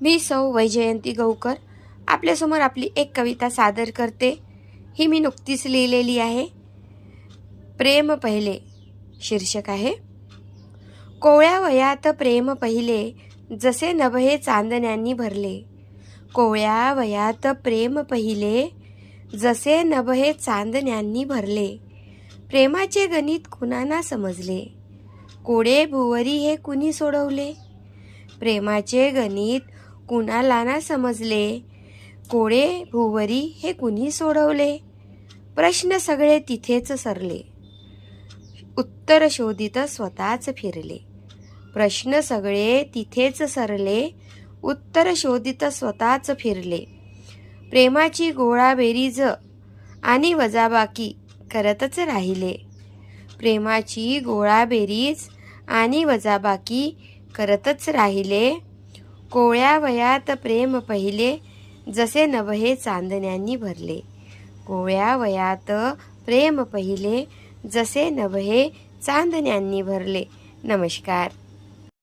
मी सौ वैजयंती गौकर. आपल्यासमोर आपली एक कविता सादर करते. ही मी नुकतीच लिहिलेली आहे. प्रेम पहिले शीर्षक आहे. कोवळ्या वयात प्रेम पहिले जसे नभे चांदण्यांनी भरले. कोवळ्या वयात प्रेम पहिले जसे नभे चांदण्यांनी भरले. प्रेमाचे गणित कुणाना समजले? कोडे भुवरी हे कुणी सोडवले? प्रेमाचे गणित कुणाला ना समजले? कोडे भुवरी हे कुणी सोडवले? प्रश्न सगळे तिथेच सरले. उत्तर शोधित स्वतःच फिरले. प्रश्न सगळे तिथेच सरले. उत्तर शोधित स्वतःच फिरले. प्रेमाची गोळा बेरीज आणि वजाबाकी करतच राहिले. प्रेमाची गोळा बेरीज आणि वजाबाकी करतच राहिले. कोळ्या वयात प्रेम पहिले जसे नभे चांदण्यांनी भरले. कोळ्या वयात प्रेम पहिले जसे नभे चांदण्यांनी भरले. नमस्कार.